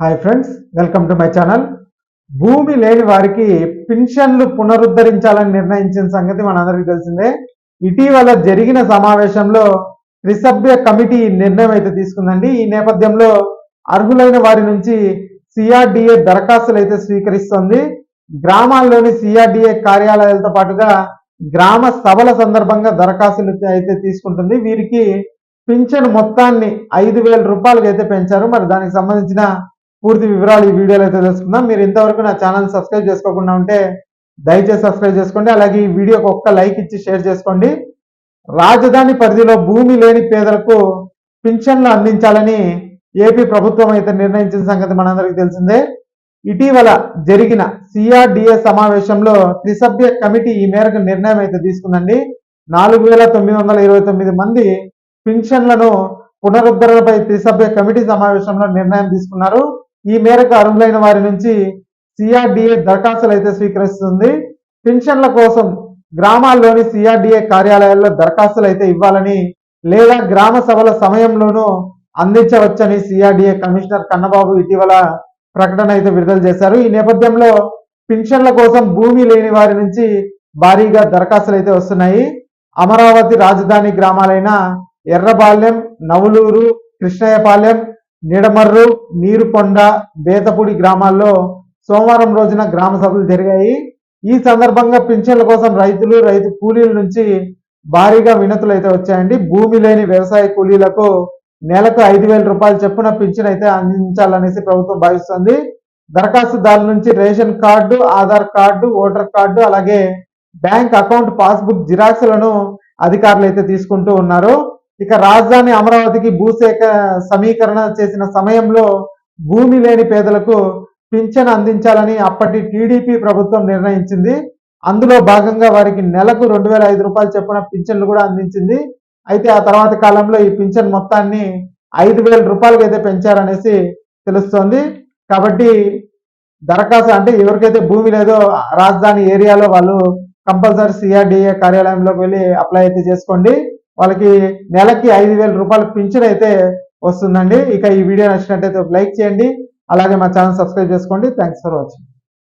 Hi friends welcome to my channel భూమి లేని వారికి పింఛన్లు పునరుద్ధరించాలని నిర్ణయించిన సంగతి మనందరికీ తెలిసిందే. ఇటీవల జరిగిన సమావేశంలో త్రిసభ్య కమిటీ నిర్ణయం అయితే తీసుకుందండి. ఈ నేపథ్యంలో అర్హులైన వారి నుంచి సిఆర్డిఏ దరఖాస్తులు అయితే స్వీకరిస్తోంది. గ్రామాల్లోని సిఆర్డిఏ కార్యాలయాలతో పాటుగా గ్రామ సభల సందర్భంగా దరఖాస్తులు అయితే తీసుకుంటుంది. వీరికి పింఛన్ మొత్తాన్ని ఐదు వేల రూపాయలకి అయితే పెంచారు. మరి దానికి సంబంధించిన పూర్తి వివరాలు ఈ వీడియోలో అయితే తెలుసుకుందాం. మీరు ఇంతవరకు నా ఛానల్ సబ్స్క్రైబ్ చేసుకోకుండా ఉంటే దయచేసి సబ్స్క్రైబ్ చేసుకోండి. అలాగే ఈ వీడియోకి ఒక్క లైక్ ఇచ్చి షేర్ చేసుకోండి. రాజధాని పరిధిలో భూమి లేని పేదలకు పింఛన్లు అందించాలని ఏపీ ప్రభుత్వం అయితే నిర్ణయించిన సంగతి మనందరికీ తెలిసిందే. ఇటీవల జరిగిన సిఆర్డిఏ సమావేశంలో త్రిసభ్య కమిటీ ఈ మేరకు నిర్ణయం అయితే తీసుకుందండి. నాలుగు వేల తొమ్మిది వందల ఇరవై తొమ్మిది మంది పింఛన్లను పునరుద్ధరణపై త్రిసభ్య కమిటీ సమావేశంలో నిర్ణయం తీసుకున్నారు. ఈ మేరకు అర్హులైన వారి నుంచి సిఆర్డిఏ దరఖాస్తులు అయితే స్వీకరిస్తుంది. పెన్షన్ల కోసం గ్రామాల్లోని సిఆర్డిఏ కార్యాలయాల్లో దరఖాస్తులు అయితే ఇవ్వాలని లేదా గ్రామ సభల సమయంలోనూ అందించవచ్చని సిఆర్డిఏ కమిషనర్ కన్నబాబు ఇటీవల ప్రకటన అయితే విడుదల చేశారు. ఈ నేపథ్యంలో పింఛన్ల కోసం భూమి లేని వారి నుంచి భారీగా దరఖాస్తులు అయితే వస్తున్నాయి. అమరావతి రాజధాని గ్రామాలైన ఎర్రబాల్యం నవులూరు కృష్ణయ్యపాలెం నిడమర్రు నీరుకొండ బేతపూడి గ్రామాల్లో సోమవారం రోజున గ్రామ సభలు జరిగాయి. ఈ సందర్భంగా పింఛన్ల కోసం రైతులు రైతు కూలీల నుంచి భారీగా వినతులు అయితే వచ్చాయండి. భూమి లేని వ్యవసాయ కూలీలకు నెలకు ఐదు వేల రూపాయలు చెప్పున పింఛన్ అయితే అందించాలనేసి ప్రభుత్వం భావిస్తుంది. దరఖాస్తుదారుల నుంచి ration card Aadhaar card voter card అలాగే బ్యాంక్ అకౌంట్ పాస్బుక్ జిరాక్స్లను అధికారులు అయితే తీసుకుంటూ ఉన్నారు. ఇక రాజధాని అమరావతికి భూసేక సమీకరణ చేసిన సమయంలో భూమి లేని పేదలకు పింఛన్ అందించాలని అప్పటి టీడీపీ ప్రభుత్వం నిర్ణయించింది. అందులో భాగంగా వారికి నెలకు రెండు వేల ఐదు రూపాయలు చొప్పున పింఛన్లు కూడా అందించింది. అయితే ఆ తర్వాత కాలంలో ఈ పింఛన్ మొత్తాన్ని ఐదు వేల రూపాయలకి అయితే పెంచారనేసి తెలుస్తోంది. కాబట్టి దరఖాస్తు అంటే ఎవరికైతే భూమి లేదో రాజధాని ఏరియాలో వాళ్ళు కంపల్సరీ సిఆర్డిఏ కార్యాలయంలోకి వెళ్ళి అప్లై అయితే చేసుకోండి. వాళ్ళకి నెలకి ఐదు వేల రూపాయలు పింఛన్ అయితే వస్తుందండి. ఇక ఈ వీడియో నచ్చినట్టయితే లైక్ చేయండి. అలాగే మా ఛానల్ సబ్స్క్రైబ్ చేసుకోండి. Thanks for watching